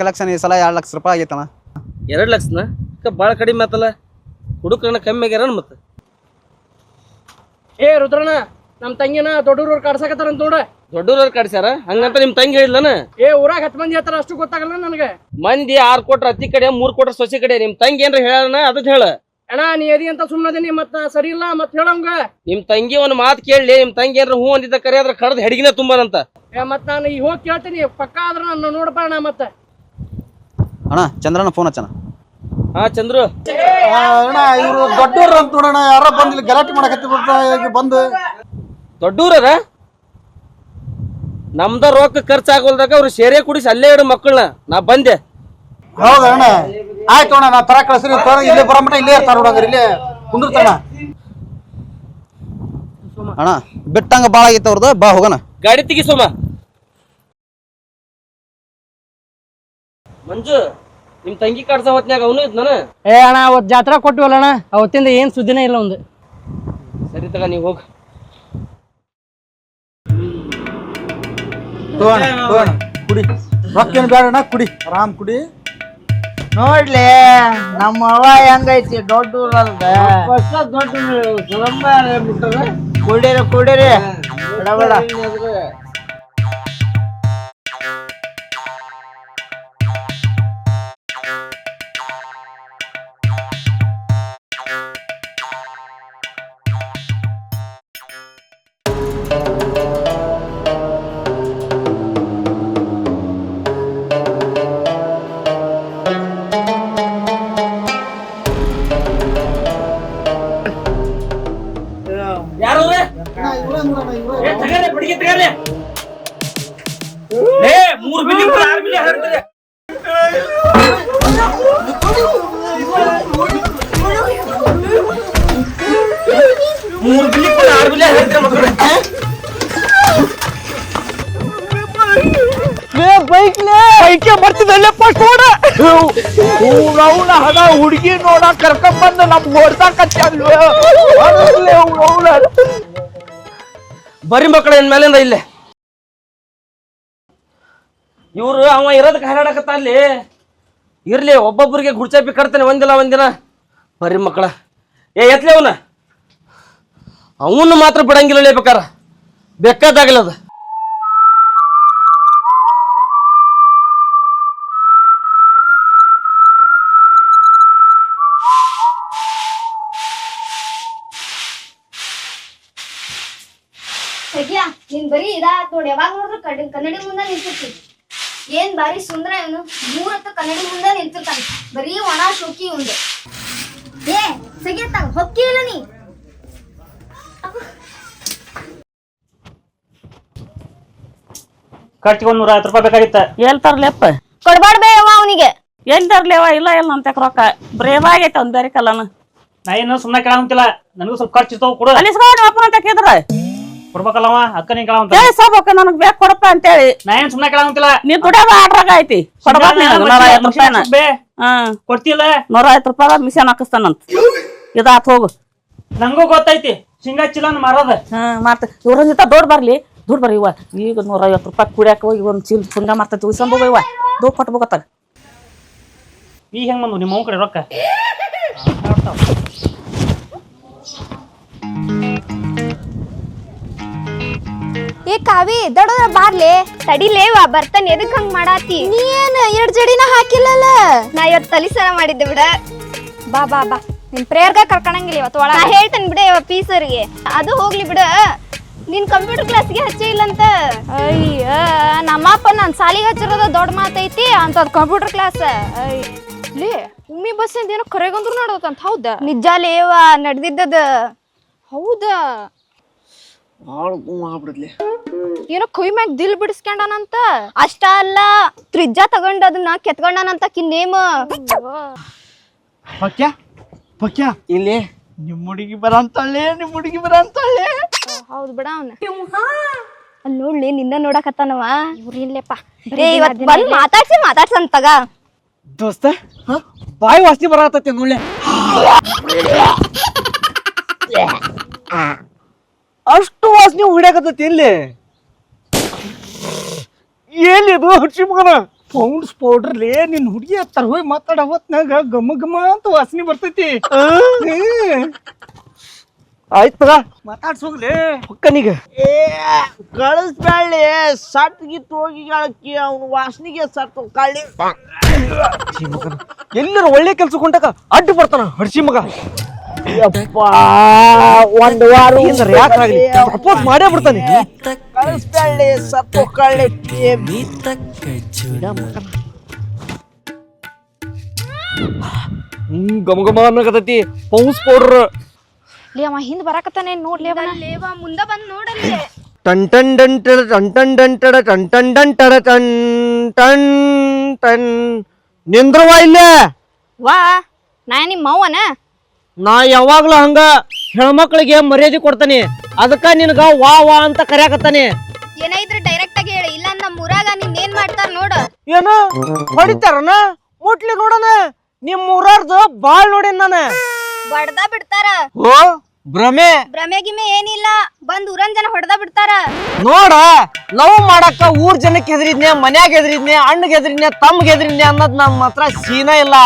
Collection ಈ ಸಲ ಎರಡು ಲಕ್ಷ ರೂಪಾಯಿ ಆಗೈತಣ ಎರಡು ಲಕ್ಷನ? ಭಾಳ ಕಡಿಮೆ ಆತಲ್ಲ? ಹುಡುಕಣ್ಣ ಕಮ್ಮಿ ಆಗ್ಯಾರ ಮತ್ತೆ? ಏ ರುದ್ರಣ್ಣ ನಮ್ಮ ತಂಗಿನ ದೊಡ್ಡೂರವ್ರು ಕಾಡ್ಸಕತ್ತಾರಂತ ನೋಡ. ದೊಡ್ಡೂರವ್ರು ಕಾಡ್ಸ್ಯಾರ? ಹಂಗಂತ ನಿಮ್ ತಂಗಿ ಹೇಳಿಲ್ಲನ ಏ ಊರಾಗ ಹತ್ತು ಮಂದಿ ಹೇಳ್ತಾರ ಅಷ್ಟು ಗೊತ್ತಾಗಲ್ಲ ನನಗೆ. ಮಂದಿ ಆರು ಕೊಟ್ರ ಅತ್ತಿ ಕಡೆ ಮೂರು ಕೊಟ್ರ ಸೊಸಿ ಕಡೆ ನಿಮ್ ತಂಗಿ ಏನ್ರ ಹೇಳಣ ಅದನ್ನ ಹೇಳ. ಅಣ್ಣ ನೀ ಎದಿ ಅಂತ ಸುಮ್ಮನದೀನಿ ಮತ್ತ ಸರಿ ಇಲ್ಲ ಮತ್ ಹೇಳಂಗ ನಿಮ್ ತಂಗಿ ಒಂದ್ ಮಾತು ಕೇಳಿ ನಿಮ್ ತಂಗಿ ಏನ್ರ ಹೂ ಅಂದಿದ್ದ ಕರೆ ಅದ್ರ ಕಡ್ದ ಹೆಡಿಗಿನ ತುಂಬಾನಂತ. ಏ ಮತ್ ನಾನು ಈ ಹೋಗಿ ಕೇಳ್ತೀನಿ ಪಕ್ಕ ಆದ್ರ ನಾನು ನೋಡಪ್ಪ ಅಣ್ಣ ಮತ್ತೆ. ಅಣ್ಣ ಚಂದ್ರನ ಫೋನ್ ಹಚ್ಚಣ ಹಾ ಚಂದ್ರು. ಅಣ್ಣ ಇವ್ರು ದೊಡ್ಡವ್ರು ಅಂತ ನೋಡೋಣ ಯಾರೋ ಬಂದು ಇಲ್ಲಿ ಗಲಾಟೆ ಮಾಡಕತ್ತಿ ಬಂದು. ದೊಡ್ಡೂರ ನಮ್ದ ರೊಕ್ಕ ಖರ್ಚಾಗೋಲ್ದಾಗ ಅವ್ರು ಸೇರೆ ಕುಡಿಸಿ ಅಲ್ಲೇ ಇಡು ಮಕ್ಕಳನ್ನ ನಾ ಬಂದೆ. ಹೌದಣ್ಣ ಅಣ್ಣ. ಆಯ್ತು ಅಣ್ಣ ನಾ ತರ ಕಳಿಸ್ರಿ ತರ ಇಲ್ಲೇ ಬರಮಟ ಇಲ್ಲೇ ಇರ್ತಾರ ಹುಡುಗರು ಇಲ್ಲೇ ಕುಂದಿರ್ತಾನ ಅಣ್ಣ. ಬಿಟ್ಟಂಗ ಭಾಳ ಆಗಿತ್ತು ಅವ್ರದ್ದು ಬಾ ಹೋಗೋಣ. ಗಾಡಿ ತೆಗಿಸೋಮ ಮಂಜು ನಿಮ್ ತಂಗಿ ಕಾಡ್ಸ ಹೊತ್ನ್ಯಾಗ ಅವನು ಇದ್ನ ಏ ಅಣ್ಣ ಅವತ್ ಜಾತ್ರಾ ಕೊಟ್ಟಿವಲ್ಲ ಅಣ್ಣ? ಅವತ್ತಿಂದ ಏನ್ ಸುದ್ದಿನೇ ಇಲ್ಲ ಒಂದು ಸರಿ ತಗ ನೀವ್ ಹೋಗ. ಕುಡಿ. ಅಣ್ಣ ಕುಡಿ. ಆರಾಮ್ ಕುಡಿ. ನೋಡ್ಲಿ ನಮ್ಮ ಅವ ಹೆಂಗೈತಿ? ದೊಡ್ಡ ಊರಲ್ದ. ಕುಡೀರಿ ಕುಡೀರಿ. ಬೇಡ ಬೇಡ. ಯಾರು ಏ ತಗರೆ ಬಡಿಗೆ ತಗರೆ ಏ ಮೂರ್ ಬಿಲಿ ಕೂಡ ಆರ್ ಬಿಲಿ ಹರಡ್ತಾರೆ ಮೂರ್ ಬಿಲಿ ಕೂಡ ಆರ್ ಬಿಲಿ ಹರಡ್ತಾರೆ ಮಕ್ಕಳು? ಬೈಕೆ ಬರ್ತಿದ್ದಲ್ಲೇ ಫಸ್ಟ್ ಓಡ ಅವ್ನ ಹಣ ಹುಡುಗಿ ನೋಡಕ್ ಕರ್ಕೊಂಡ್ ಬಂದು ನಮ್ ಓಡ್ಸಾಕತ್ತಿ ಬರಿ ಮಕ್ಕಳ ಏನ್ ಮೇಲಿಂದ ಇಲ್ಲೇ? ಇವ್ರು ಅವ ಇರೋದಕ್ಕೆ ಹೈರಾಡಕತ್ತ ಅಲ್ಲಿ. ಇರ್ಲಿ ಒಬ್ಬೊಬ್ಬರಿಗೆ ಗುಡ್ಚಾಪಿ ಕಟ್ತಾನೆ ಒಂದಿಲ್ಲ ಒಂದಿನ. ಬರೀ ಮಕ್ಕಳ. ಏ, ಎತ್ಲಿ ಅವನ? ಅವನ್ನ ಮಾತ್ರ ಬಿಡಂಗಿಲ್ಲ ಬೇಕಾರ ಬೇಕಾದಾಗಲ್ಲ ಅದು ಸದ್ಯ ನಿನ್ ಬರೀ ನೋಡಿ ಯಾವಾಗ ನೋಡಿದ್ರು ಕಡ್ ಕನ್ನಡಿ ಮುಂದೆ ನಿಂತಿರ್ತಿ ಏನ್ ಬಾರಿ ಸುಂದರ ಇವನು? ಮೂರತ್ತು ಕನ್ನಡಿ ಮುಂದೆ ನಿಂತಿರ್ತಾನೆ. ಬರೀ ಒಣ ಶೋಕಿ ಒಂದು ಏ ಸಗಿಯತ್ತ ಹೊಕ್ಕಿ ಇಲ್ಲ ನೀ. ಒಂದು ನೂರ ಐವತ್ತು ರೂಪಾಯಿ ಬೇಕಾಗಿತ್ತ. ಎಲ್ ತರ್ಲೆಪ್ಪ ಕೊಡ್ಬಾಡ್ಬೇ ಅವ್ವ ಅವನಿಗೆ. ಎಲ್ ತರ್ಲೇವ ಇಲ್ಲ ಇಲ್ಲ ಅಂತ ರೊಕ್ಕ? ಬ್ರೇವಾಗೈತೆ ಒಂದ್ ಬೇರೆ ಕಲ್ಲನ. ನಾ ಏನು ಸುಮ್ಮನೆ ಕೇಳಂತಿಲ್ಲ ನನಗೂ ಸ್ವಲ್ಪ ಖರ್ಚು ಇರ್ತಾವ ಕೊಡು. ಅಲಿಸ್ಕೊಂಡು ಅಪ್ಪ ಅಂತ ಕೇಳಿದ್ರ. ಕೊಡ್ಬೇಕಲ್ಲವ ಅಕ್ಕ ನೀ ಕೇಳಂತ ಹೇಳಿ ಸಾಬಕ್ಕ ನನಗ್ ಬೇಕು ಕೊಡಪ್ಪ ಅಂತೇಳಿ ನಾ ಏನ್ ಸುಮ್ಮನೆ ಕೇಳಂತಿಲ್ಲ ನೀ ದುಡಿಯೋದ ಆಟ್ರಾಗ ಐತಿ ಕೊಡ್ಬೇಕು ನೀನು ನೂರ ಐವತ್ತು ರೂಪಾಯಿನ ಬೇ ಹ್ಮ್ ಕೊಡ್ತಿಲ್ಲ ನೂರ ಐವತ್ತು ರೂಪಾಯಿ ಮಿಷನ್ ಹಾಕಿಸ್ತಾನಂತ ಇದಾತ್ ಹೋಗು ನಂಗೂ ಗೊತ್ತೈತಿ ಶೇಂಗಾ ಚೀಲನ ಮಾರೋದ ಹ್ಮ್ ಮಾಡ್ತ ಇವ್ರ ಜೊತೆ ದೊಡ್ಡ ಬರ್ಲಿ ದುಡ್ಡು ಬರ್ರಿ ಇವ ಈಗ ನೂರ ಐವತ್ತು ರೂಪಾಯಿ ಕುಡಿಯಾಕ ಹೋಗಿ ಒಂದ್ ಚೀಲ ಶುಂಗ ಮಾರ್ತೈತಿ ಉಯ್ಸಂಬೋಗ ಇವ ದುಡ್ಡು ಕೊಟ್ಬೇಕತ್ತಾಗ ಈಗ ಹೆಂಗ್ ಬಂದು ನಿಮ್ಮ ಕಡೆ ರೊಕ್ಕ ಏ ಕಾವಿ ದೊಡ್ಡ ಬಾರ್ಲೆ. ವಾ ಬರ್ತಾನೆ. ಎದಕ್ ಹಂಗ್ ಮಾಡಾತಿ? ನೀ ಏನ್ ಎರಡ್ ಜಡಿನ ಹಾಕಿಲ್ಲಲ್ಲ? ನಾ ಇವತ್ ತಲಿಸರ ಮಾಡಿದ್ದೆ ಬಿಡ. ಬಾ ಬಾ ಬಾ. ನಿನ್ ಪ್ರೇಯರ್ಗ ಕರ್ಕೊಂಡಂಗಿಲ್ಲ ಇವತ್ತು ಒಳ ಹೇಳ್ತೇನೆ ಬಿಡ ಇವ ಪೀಸರ್ಗೆ. ಅದು ಹೋಗ್ಲಿ ಬಿಡ. ನಿನ್ ಕಂಪ್ಯೂಟರ್ ಕ್ಲಾಸ್ಗೆ ಹಚ್ಚೇ ಇಲ್ಲಂತ. ಅಯ್ಯ ನಮ್ಮಪ್ಪ ನನ್ನ ಸಾಲಿಗೆ ಹಚ್ಚಿರೋದ ದೊಡ್ಡ ಮಾತೈತಿ ಅಂತದ್ ಕಂಪ್ಯೂಟರ್ ಕ್ಲಾಸ್ ಲೇ ಉಮ್ಮಿ ಬಸ್ ಏನೋ ಕರೆಗಂದ್ರು ನೋಡೋದಂತ ಹೌದಾ? ನಿಜ ಲೇವಾ ನಡೆದಿದ್ದದ. ಹೌದಾ? ಏನೋ ಕೈ ಮ್ಯಾಗ ದಿಲ್ ಬಿಡಿಸ್ಕೊಂಡಾನಂತ? ಅಷ್ಟ ಅಲ್ಲ ತ್ರಿಜ್ಜ ತಗೊಂಡ ಅದನ್ನ ಕೆತ್ಕೊಂಡಾನಂತ ಕಿನ್ನೇಮ. ಪಕ್ಯ ಪಕ್ಯ. ಇಲ್ಲಿ. ನಿಮ್ ಹುಡುಗಿ ಬರಂತಾಳೆ ನಿಮ್ ಹುಡುಗಿ ಬರಂತಾಳೆ. ಹೌದು ಬಿಡ ಅವನ. ಅಲ್ಲಿ ನೋಡ್ಲಿ ನಿನ್ನ ನೋಡಕತ್ತಾನವ. ಇವ್ರು ಇಲ್ಲೇಪ್ಪ. ಏ ಇವತ್ತು ಬಂದ್ ಮಾತಾಡ್ಸಿ ಮಾತಾಡ್ಸಂತಗ ದೋಸ್ತ ಬಾಯಿ ವಾಸ್ತಿ ಬರತೈತಿ ನೋಡ್ಲೆ. ವಾಸನೆ ಹೊಡ್ಯಾಕತ್ತೈತಿ ಇಲ್ಲಿ ಹಚ್ಚಿ ಮಗನ? ಪೌಂಡ್ಸ್ ಪೌಡರ್ಲಿ ನಿನ್ ಹುಡುಗಿ ಹತ್ತಾರ ಹೋಗಿ ಮಾತಾಡೋ ಹೊತ್ನಾಗ ಗಮ ಗಮ ಅಂತ ವಾಸನೆ ಬರ್ತೈತಿ. ಆಯ್ತದ ಮಾತಾಡ್ಸೋಗ್ಲಿ ಹೊಕ್ಕನಿಗೆ. ಏ ಕಳಿಸ್ಬೇಡಿ ಸಟ್ ಗಿಟ್ ಹೋಗಿ ಹೇಳಕ್ಕಿ ಅವ್ನ ವಾಸನಿಗೆ ಸಟ್ ಕಳ್ಳಿ ಎಲ್ಲರೂ ಒಳ್ಳೆ ಕೆಲ್ಸ ಕೊಂಡಾಗ ಅಡ್ಡು ಬರ್ತಾನ ಹಡ್ಸಿ ಮಗ. ಒಂದ್ ವಾರ ಯಾಕಾಗ್ಲಿ ಪ್ರಪೋಸ್ ಮಾಡೇ ಬಿಡ್ತಾನೆ. ಕಳಿಸ್ಬೇಡಿ ಸಪ್ಪು ಕಳ್ಳಿ. ಹ್ಮ್ ಗಮ ಗಮ ಅನ್ನಕತೈತಿ ಪೌಸ್ ಪೌಡರ್. ಲೇ ಅವ ಹಿಂದ್ ಬರಾಕತ್ತಾನೆ ನೋಡ್ಲಿ ಅವನ ಲೇವ ಮುಂದ ಬಂದ್ ನೋಡಲ್ಲಿ. ಟನ್ ಟನ್ ಡನ್ ಟಡ ಟನ್ ಟನ್ ಡನ್ ಟಡ ಟನ್ ಟನ್ ಡನ್ ಟಡ ಟನ್ ಟನ್ ಟನ್. ನಿಂದ್ರವಾ ಇಲ್ಲೇ? ವಾ ನಾ ನಿಮ್ಮ ಮೌವನ ನಾ ಯಾವಾಗ್ಲೂ ಹಂಗ ಹೆಣ್ಮಕ್ಳಿಗೆ ಮರ್ಯಾದೆ ಕೊಡ್ತಾನೆ. ಅದಕ್ಕ ನಿನಗ ವಾ ವಾ ಅಂತ ಕರ್ಯಾಕತ್ತಾನೆ. ಏನಾಯ್ತು ಡೈರೆಕ್ಟ್ ಆಗಿ ಹೇಳಿ. ಇಲ್ಲ ನಮ್ಮ ಊರಾಗ ನಿನ್ ಏನ್ ಮಾಡ್ತಾರ ನೋಡ. ಏನು? ಹೊಡಿತಾರನ? ಮುಟ್ಲಿ ನೋಡನ ನಿಮ್ ಊರಾರ್ದು ಬಾಳ್ ನೋಡಿ ನಾನು. ಬಡ್ದ ಬಿಡ್ತಾರ. ಓ ಭ್ರಮೆ. ಭ್ರಮೆ ಗಿಮೆ ಏನಿಲ್ಲ. ಬಂದ್ ಊರನ್ ಜನ ಹೊಡ್ದ ಬಿಡ್ತಾರ. ನೋಡ ಲವ್ ಮಾಡಕ್ಕ ಊರ್ ಜನಕ್ಕೆ ಹೆದರಿದ್ನೆ ಮನ್ಯಾಗ ಹೆದರಿದ್ನೆ ಅಣ್ಣಗೆ ಹೆದರಿದ್ನೆ ತಮ್ಗೆ ಹೆದರಿದ್ನೆ ಅನ್ನೋದ್ ನಮ್ಮ ಹತ್ರ ಸೀನ ಇಲ್ಲ.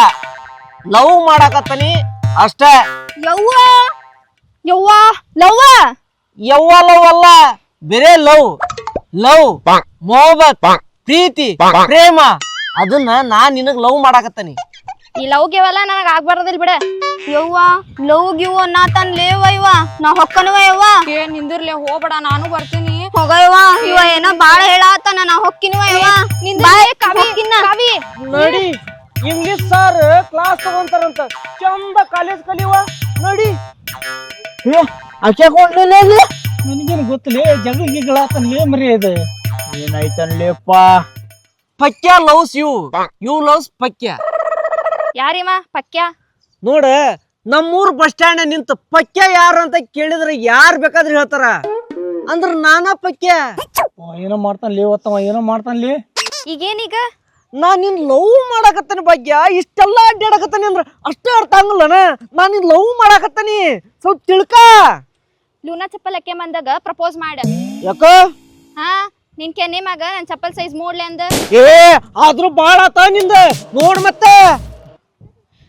ಲವ್ ಮಾಡಾಕತ್ತನಿ. ಅಷ್ಟೇ. ಯವ್ವ? ಯವ್ವ? ಲವ್ವ? ಯವ್ವ ಲವ್ ಅಲ್ಲ ಬೇರೆ ಲವ್. ಲವ್ ಮೊಹಬತ್ ಪ್ರೀತಿ ಪ್ರೇಮ. ಅದನ್ನ ನಾ ನಿನಗ್ ಲವ್ ಮಾಡಾಕತ್ತನಿ. ಈ ಲವ್ ಗೆವಲ್ಲ ನನಗ ಆಗ್ಬಾರ್ದಿಲ್ ಬಿಡ. ಯವ್ವ ಲವ್ ಗಿವ್ ನಾತನ್ ಲೇವ ಇವ. ನಾ ಹೊಕ್ಕನುವ ಯವ್ವ. ಏ ನಿಂದಿರ್ಲೆ ಹೋಗ್ಬೇಡ ನಾನು ಬರ್ತೀನಿ. ಹೋಗವ ಇವ ಏನ ಬಾಳ ಹೇಳಾತನ ನಾ ಹೊಕ್ಕಿನವ ಯವ್ವ. ಬಾಯ್ ಕವಿ ಕವಿ. ನಡಿ. ಇಂಗ್ಲಿಷ್ ಸರ್ ಕ್ಲಾಸ್ ತಗೊಂತಾರಂತ. ಚಂದ ಕಾಲೇಜ್ ಕಲಿಯುವ. ನೋಡಿ. ನನಗೇನು ಗೊತ್ತಿಲ್ಲ ಜಗಳ ಗಿಗಳಾತನ್ಲೇ ಮರಿ ಇದೆ ಏನಾಯ್ತನ್ಲೇಪ್ಪ? Pakya loves you you loves Pakya. ಯಾರಿಮ್ಮ? ಪಕ್ಯ? ನೋಡ ನಮ್ಮೂರ್ ಬಸ್ ಸ್ಟ್ಯಾಂಡ್ ನಿಂತ ಪಕ್ಯ ಯಾರು ಅಂತ ಕೇಳಿದ್ರೆ ಯಾರ್ ಬೇಕಾದ್ರೆ ಹೇಳ್ತಾರ. ಅಂದ್ರ ನಾನಾ ಪಕ್ಯ. ಏನೋ ಮಾಡ್ತಾನ್ಲಿ ಒತ್ತವ ಏನೋ ಮಾಡ್ತಾನ್ಲಿ. ಈಗೇನೀಗ? ನಾ ನಿನ್ನ ಲವ್ ಮಾಡಾಕತ್ತನ ಭಾಗ್ಯ? ಇಷ್ಟೆಲ್ಲ ಅಡ್ಡಾಡಕತ್ತಾನಿ ಅಂದ್ರ ಅಷ್ಟೇ ಅರ್ಥ ಆಗಲ್ಲನ? ನಾ ನಿನ್ನ ಲವ್ ಮಾಡಾಕತ್ತಾನಿ. ಸ್ವಲ್ಪ ತಿಳ್ಕ. ಲೂನಾ ಚಪ್ಪಲ್ ಅಕ್ಕೆ ಬಂದಾಗ ಪ್ರಪೋಸ್ ಮಾಡ. ಯಾಕ? ಹಾ ನಿನ್ ಕೆನೆ ಮಗ ನನ್ ಚಪ್ಪಲ್ ಸೈಜ್ ಮೂಡ್ಲೆ ಅಂದ. ಏ ಆದ್ರೂ ಬಾಳ ಆತ ನಿಂದ. ನೋಡ್ ಮತ್ತೆ.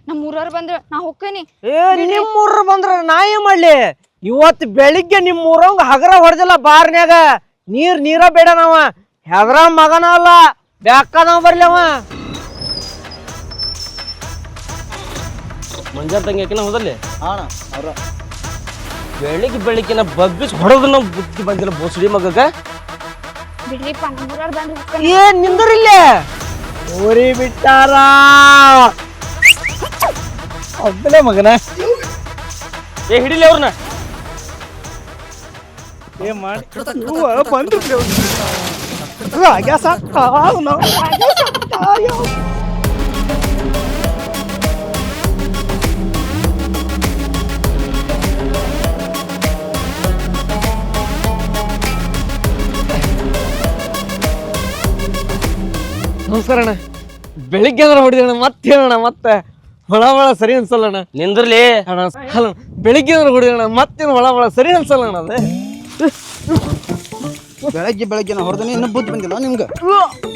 ನಮ್ಮ ಊರವ್ರು ಬಂದ್ರು ನಾ ಹೋಗ್ತೀನಿ ಏ ನಿಮ್ ಊರ ಬಂದ್ರ ನಾ ಏನ್ ಮಾಡ್ಲಿ? ಇವತ್ ಬೆಳಿಗ್ಗೆ ನಿಮ್ ಊರಂಗ ಹಗರ ಹೊಡೆದಿಲ್ಲ ಬಾರ್ನ್ಯಾಗ. ನೀರ್ ನೀರ ಬೇಡ ನಾವ. ಹೆದ್ರ ಮಗನ ಅಲ್ಲ. ಬ್ಯಾಕದವ ಬರ್ಲಿ ಅವ. ಮಂಜಾರ್ ತಂಗಿ ಹೋದಲ್ಲಿ? ಬೆಳಿಗ್ಗೆ ಅವ್ರ. ಬೆಳಿಗ್ಗೆ ಬೆಳಿಗ್ಗೆನ ಬಗ್ಗಿಸ್ ಹೊಡೆದು ನಮ್ ಬುದ್ಧಿ ಬಂದಿಲ್ಲ ಬೋಸಡಿ ಮಗಗ. ಬಿಡ್ರಿಪ್ಪ ಏನ್ ನಿಂದ್ರಿಲ್ಲ? ಊರಿ ಬಿಟ್ಟಾರ. ಒಬ್ಬನೇ ಮಗನ? ಏ ಹಿಡಿಲಿ ಅವ್ರನ್ನ ಏ ಮಾಡಿ. ಇವ್ವ guess I, ಸಾಕ ನಾವು ನಮಸ್ಕಾರ ಅಣ್ಣ. ಬೆಳಿಗ್ಗೆ ಅಂದ್ರೆ ಹೊಡಿದಣ್ಣ ಮತ್ತೆ ಹೇಳೋಣ ಮತ್ತೆ. ಹೊಳ ಹೊಳ ಸರಿ ಅನ್ಸಲ್ಲ ಅಣ್ಣ. ನಿಂದ್ರಲಿ. ಅಣ್ಣ ಹಲೋ ಬೆಳಿಗ್ಗೆ ಅಂದ್ರೆ ಹೊಡಿದಣ್ಣ ಮತ್ತೇನು ಹೊಳ ಹೊಳ ಸರಿ ಅನ್ಸಲ್ಲ ಅಣ್ಣ ಅದು? ಬೆಳಗ್ಗೆ ಬೆಳಗ್ಗೆ ನಾ ಹೊಡೆದ ಇನ್ನೂ ಬುದ್ಧಿ ಬಂದಿಲ್ಲ ನಿಮ್ಗೆ?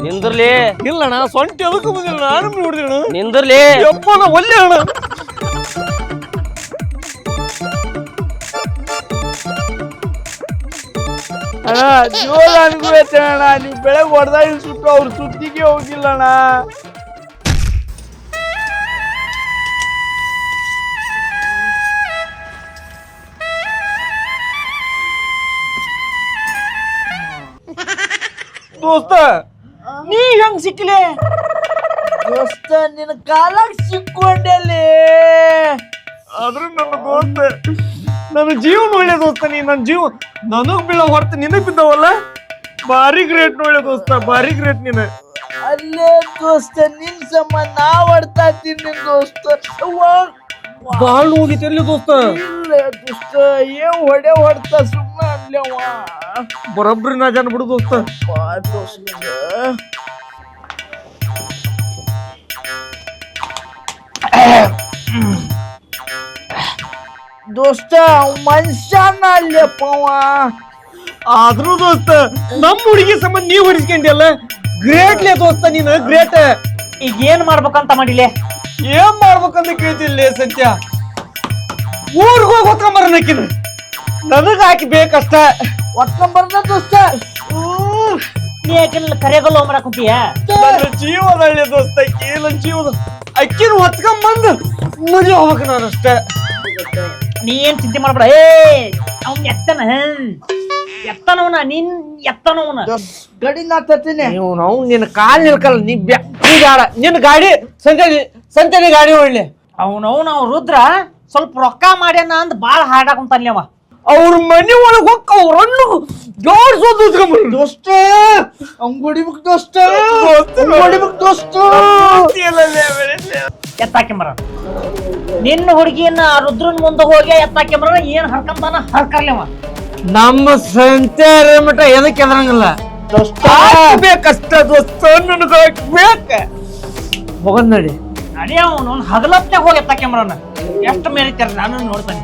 ನಿಂದ್ರಲಿ. ಇಲ್ಲ ಅಣ್ಣ ಸೊಂಟ ಎದಕ್ಕೂ ಬಂದಿಲ್ಲ ನಾನು ನೋಡಿದಣ್ಣ ನಿಂದ್ರಲಿ. ಯಪ್ಪ ನಾ ಒಲ್ಲೆ ಅಣ್ಣ. ಅಣ್ಣ ಜೋರ ಅನ್ಕೋತೇನೆ ಅಣ್ಣ ನೀವು ಬೆಳಗ್ಗೆ ಹೊಡೆದಾಗ ಸುಟ್ಟು ಅವ್ರ ಸುದ್ದಿಗೆ ಹೋಗಿಲ್ಲ ದೋಸ್ತ. ನೀ ಹೆಂಗ್ ಸಿಕ್ಲೆ? ದೋಸ್ತ ನಿನ್ನ ಕಾಲಾಗ ಸಿಕ್ಕೊಂಡೆಲ್ಲಿ ಆದ್ರೂ ನನ್ನ ದೋಸ್ತ ನನ್ನ ಜೀವನ ಒಳ್ಳೆ ದೋಸ್ತ ನೀ ನನ್ನ ಜೀವ ನನಗ್ ಬೀಳೋ ಹೊರತು ನಿನಗ್ ಬಿದ್ದವಲ್ಲ? ಭಾರಿ ಗ್ರೇಟ್ ಒಳ್ಳೆ ದೋಸ್ತ ಭಾರಿ ಗ್ರೇಟ್ ನೀನು. ಅಲ್ಲೇ ದೋಸ್ತ ನಿನ್ ಸಂಬಂಧ ನಾ ಹೊಡ್ತಾ ಇದ್ದೀನಿ ನಿನ್ ದೋಸ್ತ. ಬಾಳ್ ಹೋಗಿತ್ತು ಎಲ್ಲಿ ದೋಸ್ತ? ಇಲ್ಲ ದೋಸ್ತ ಏನ್ ಹೊಡೆ ಹೊಡ್ತಾ ಸುಮ್ಮನೆ ಬರೋಬ್ರಿ ನಾ ಜನ ಬಿಡು ದೋಸ್ತ ದೋಸ್ತ ದೋಸ್ತ ಮನುಷ್ಯನ ಅಲ್ಲಪ್ಪ ಅವ ಆದ್ರೂ ದೋಸ್ತ ನಮ್ಮ ಹುಡುಗಿ ಸಂಬಂಧ ನೀವು ಹೊಡಿಸ್ಕೊಂಡಿ ಅಲ್ಲ? ಗ್ರೇಟ್ಲೆ ದೋಸ್ತ ನೀನು ಗ್ರೇಟ್ ಈಗ ಏನ್ ಮಾಡ್ಬೇಕಂತ ಮಾಡಿಲೆ? ಏನ್ ಮಾಡ್ಬೇಕಂತ ಕೇಳ್ತಿಲ್ಲ ಸತ್ಯ? ಊರ್ಗೋಗ್ ಹೋಗಿ ಹೊತ್ಕೊಂಬರನಕ್ಕಿನ ನನಗ ಹಾಕಿ ಬೇಕಷ್ಟ. ಹೊತ್ಕೊಂಬರ್ನ ದೋಸ್ತ. ಹ್ಮ್. ನೀ ಯಾಕಿಲ್ಲ ಕರೆಗಲ್ಲ ಮಾಡಕ್ ಕುಂತೀಯ? ಹಳ್ಳಿ ದೋಸ್ತ ಕೇಳ ಜೀವದ ಅಕ್ಕಿನ ಹೊತ್ಕೊಂಬಂದು ಮುಗಿ ಹೋಗ್ಬೇಕು ನಾನಷ್ಟೇ. ನೀ ಏನ್ ಚಿಂತೆ ಮಾಡ್ಬೇಡ. ಏ ಅವ್ನ ಎತ್ತನ ಎತ್ತನವನ ನಿನ್ ಎತ್ತನವನ. ಗಡಿ ನಾ ತರ್ತೀನಿ. ನಾವು ನಿನ್ನ ಕಾಲ್ ನಿಲ್ಕಲ್ಲ ನೀ ಬ್ಯಾಡ. ನಿನ್ನ ಗಾಡಿ ಸಂತೆ ಸಂತೆನಿ ಗಾಡಿ ಒಳ್ಳೆ ಅವನವನ ನಾವು ರುದ್ರ ಸ್ವಲ್ಪ ರೊಕ್ಕ ಮಾಡ್ಯಾನ ಅಂದ್ ಬಾಳ ಹಾಡಾಕುಂತಾನ್ಲಿ ಅವ. ಅವ್ರ ಮನೆ ಒಳಗೆ ಹೋಗ್ ಅವ್ರನ್ನು ಜೋಡ್ಸೋದು ಉಸ್ಕೊಂಬರು ದೋಸ್ತ ಅಂಗುಡಿಬೇಕು ದೋಸ್ತ. ಅಂಗುಡಿಬೇಕು ದೋಸ್ತ. ಎತ್ತಾಕೆಂಬರ ನಿನ್ನ ಹುಡುಗಿಯನ್ನ ರುದ್ರನ್ ಮುಂದೆ ಹೋಗಿ ಎತ್ತಾಕೆಂಬರ ಏನ್ ಹರ್ಕಂತಾನ? ಹರ್ಕರ್ಲಿ ಅವ. ನಮ್ಮ ಸಂತೆ ಮಟ ಎದಕ್ಕೆ ಎದ್ರಂಗಿಲ್ಲ? ಬೇಕಷ್ಟ ದೋಸ್ತ ನನಗೆ ಬೇಕ? ಹೋಗದ್ ನಡಿ. ನಡಿಯವ್ ಅವನು ಹಗಲತ್ನಾಗ ಹೋಗಿ ಎತ್ತಾಕೆಂಬರನ ಎಷ್ಟು ಮೇರಿತಾರ ನಾನು ನೋಡ್ತಾನೆ.